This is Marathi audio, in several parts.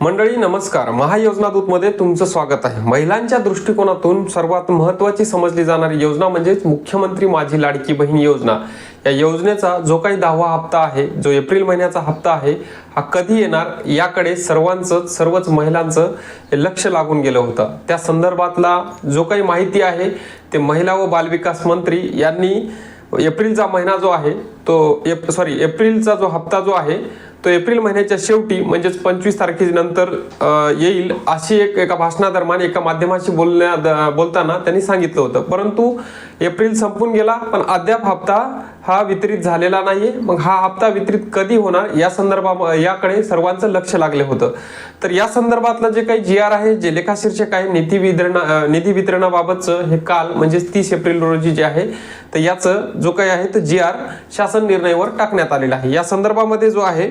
मंडळी नमस्कार. महायोजना दूतमध्ये तुमचं स्वागत आहे. महिलांच्या दृष्टिकोनातून सर्वात महत्त्वाची समजली जाणारी योजना म्हणजेच मुख्यमंत्री माझी लाडकी बहीण योजना. या योजनेचा जो काही दहावा हप्ता आहे जो एप्रिल महिन्याचा हप्ता आहे हा कधी येणार याकडे सर्वांचं सर्वच महिलांचं लक्ष लागून गेलं होतं. त्या संदर्भातला जो काही माहिती आहे ते महिला व बालविकास मंत्री यांनी एप्रिलचा महिना जो आहे तो एप सॉरी एप्रिलचा जो हप्ता जो आहे तो एप्रिल महिन्याच्या शेवटी म्हणजेच पंचवीस तारखेनंतर येईल अशी एक एका भाषणादरम्यान एका माध्यमाशी बोलण्या बोलताना त्यांनी सांगितलं होतं. परंतु एप्रिल संपून गेला पण अद्याप हप्ता हा वितरित झालेला नाहीये. मग हा हप्ता वितरित कधी होणार? या संदर्भा याकडे सर्वांचं लक्ष लागले होतं. तर या संदर्भातलं जे काही जी आर आहे जे लेखाशीर्षक आहे निधी वितरणा निधी वितरणाबाबतचं हे काल म्हणजेच तीस एप्रिल रोजी जे आहे तर याचं जो काही आहे तर जी आर शासन निर्णयावर टाकण्यात आलेला आहे. या संदर्भामध्ये जो आहे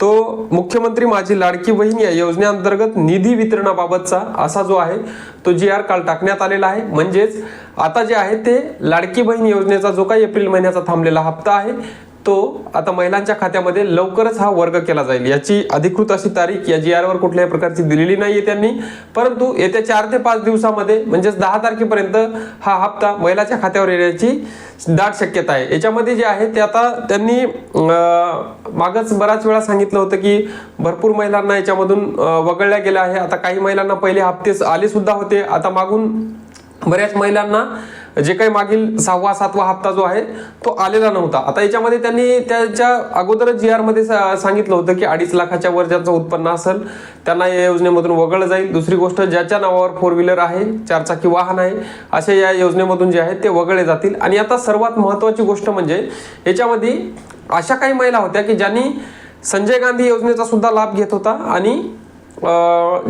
तो मुख्यमंत्री माझी लाडकी बहीण या योजनेअंतर्गत निधी वितरणाबाबतचा असा जो आहे तो जी आर काल टाकण्यात आलेला आहे. म्हणजेच आता जे आहे ते लाडकी बहीण योजनेचा जो काही एप्रिल महिन्याचा थांबलेला हप्ता आहे तो आता महिलांच्या खात्यामध्ये लवकरच हा वर्ग केला जाईल. याची अधिकृत अशी तारीख या जी आरवर कुठल्याही प्रकारची दिलेली नाहीये त्यांनी. परंतु येत्या चार ते पाच दिवसामध्ये म्हणजेच दहा तारखेपर्यंत हा हप्ता महिलाच्या खात्यावर येण्याची दाट शक्यता आहे. याच्यामध्ये जे आहे ते आता त्यांनी मागच बराच वेळा सांगितलं होतं की भरपूर महिलांना याच्यामधून वगळल्या गेल्या आहे. आता काही महिलांना पहिले हप्ते आले सुद्धा होते. आता मागून बऱ्याच महिलांना जे काही मागील सहावा सातवा हप्ता जो आहे तो आलेला नव्हता. आता याच्यामध्ये त्यांनी त्याच्या अगोदरच जी आरमध्ये सा- सांगितलं होतं की अडीच लाखाच्या वर ज्यांचं उत्पन्न असेल त्यांना या योजनेमधून वगळलं जाईल. दुसरी गोष्ट ज्याच्या नावावर फोर व्हीलर आहे चारचाकी वाहन आहे असे या योजनेमधून जे आहे ते वगळले जातील. आणि आता सर्वात महत्त्वाची गोष्ट म्हणजे याच्यामध्ये अशा काही महिला होत्या की ज्यांनी संजय गांधी योजनेचा सुद्धा लाभ घेत होता आणि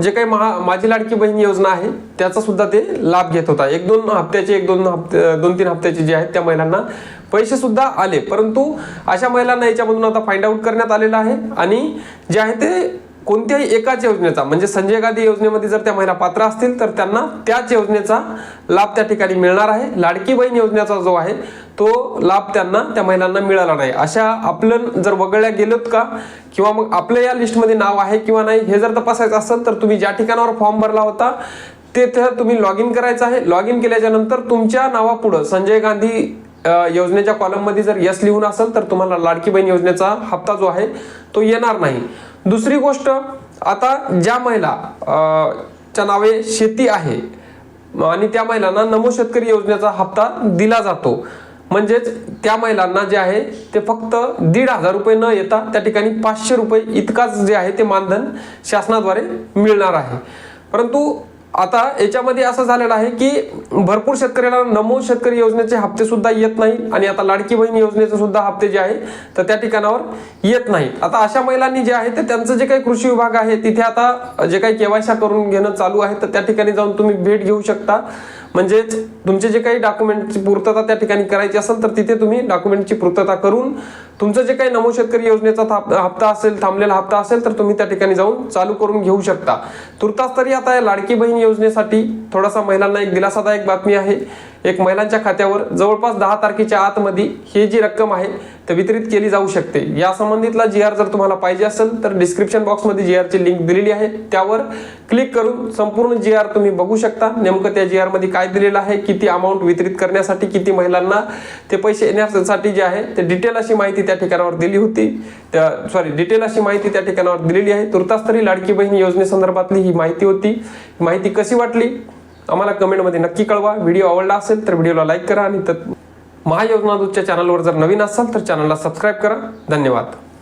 जे काही महा माझी लाडकी बहीण योजना आहे त्याचा सुद्धा ते लाभ घेत होता. एक दोन हप्त्याचे एक दोन हप्ते दोन तीन हप्त्याचे जे आहेत त्या महिलांना पैसे सुद्धा आले. परंतु अशा महिलांना याच्यामधून आता फाइंड आउट करण्यात आलेलं आहे. आणि जे आहे ते कोणत्याही एकाच योजनेचा म्हणजे संजय गांधी योजनेमध्ये जर त्या महिला पात्र असतील तर त्यांना त्याच योजनेचा लाभ त्या ठिकाणी मिळणार आहे. लाडकी बहीण योजनेचा जो आहे तो लाभ त्यांना त्या महिलांना मिळाला नाही. अशा आपलं जर वगळल्या गेलोत का किंवा मग आपलं या लिस्टमध्ये नाव आहे किंवा नाही हे जर तपासायचं असेल तर तुम्ही ज्या ठिकाणावर फॉर्म भरला होता तेथे तुम्ही लॉग इन करायचं आहे. लॉग इन केल्याच्यानंतर तुमच्या नावापुढं संजय गांधी योजनेच्या कॉलममध्ये जर यस लिहून असेल तर तुम्हाला लाडकी बहीण योजनेचा हप्ता जो आहे तो येणार नाही. दुसरी गोष्ट आता ज्या महिला च्या नावे शेती आहे आणि त्या महिलांना नमो शेतकरी योजनेचा हप्ता दिला जातो. म्हणजेच त्या महिलांना जे आहे ते फक्त दीड हजार रुपये न येता त्या ठिकाणी पाचशे रुपये इतकाच जे आहे ते मानधन शासनाद्वारे मिळणार आहे. परंतु आता याच्यामध्ये असं झालेलं आहे की भरपूर शेतकऱ्याला नमो शेतकरी योजनेचे हप्ते सुद्धा येत नाही आणि आता लाडकी बहीण योजनेचे सुद्धा हप्ते जे आहे तर त्या ठिकाणावर येत नाही आता अशा महिलांनी जे आहे ते त्यांचं जे काही कृषी विभाग आहे तिथे आता जे काही केवायसा करून घेणं चालू आहे तर त्या ठिकाणी जाऊन तुम्ही भेट घेऊ शकता. म्हणजेच तुमचे जे काही डॉक्युमेंटची पूर्तता त्या ठिकाणी करायची असेल तर तिथे तुम्ही डॉक्युमेंटची पूर्तता करून तुमचं जे काही नमो शेतकरी योजनेचा हप्ता असेल थांबलेला हप्ता असेल तर तुम्ही त्या ठिकाणी जाऊन चालू करून घेऊ शकता. तुर्तास तरी आता या लाडकी बहीण योजनेसाठी थोडासा महिलांना एक दिलासादायक बातमी आहे. एक महिलांच्या खात्यावर जवळपास दहा तारखेच्या आतमध्ये ही जी रक्कम आहे तर वितरित केली जाऊ शकते. या संबंधितला जी आर जर तुम्हाला पाहिजे असेल तर डिस्क्रिप्शन बॉक्समध्ये जी आरची लिंक दिलेली आहे. त्यावर क्लिक करून संपूर्ण जी आर तुम्ही बघू शकता. नेमकं त्या जी आरमध्ये काय दिलेलं आहे किती अमाऊंट वितरित करण्यासाठी किती महिलांना ते पैसे येण्यासाठी जे आहे ते डिटेल अशी माहिती त्या ठिकाणावर दिली होती. त्या सॉरी डिटेल अशी माहिती त्या ठिकाणावर दिलेली आहे. तुर्तास तरी लाडकी बहीण योजनेसंदर्भातली ही माहिती होती. माहिती कशी वाटली? आम्हाला कमेंटमध्ये नक्की कळवा. व्हिडिओ आवडला असेल तर व्हिडिओला लाईक करा आणि तर महायोजना दूतच्या चॅनलवर जर नवीन असाल तर चॅनलला सबस्क्राईब करा. धन्यवाद.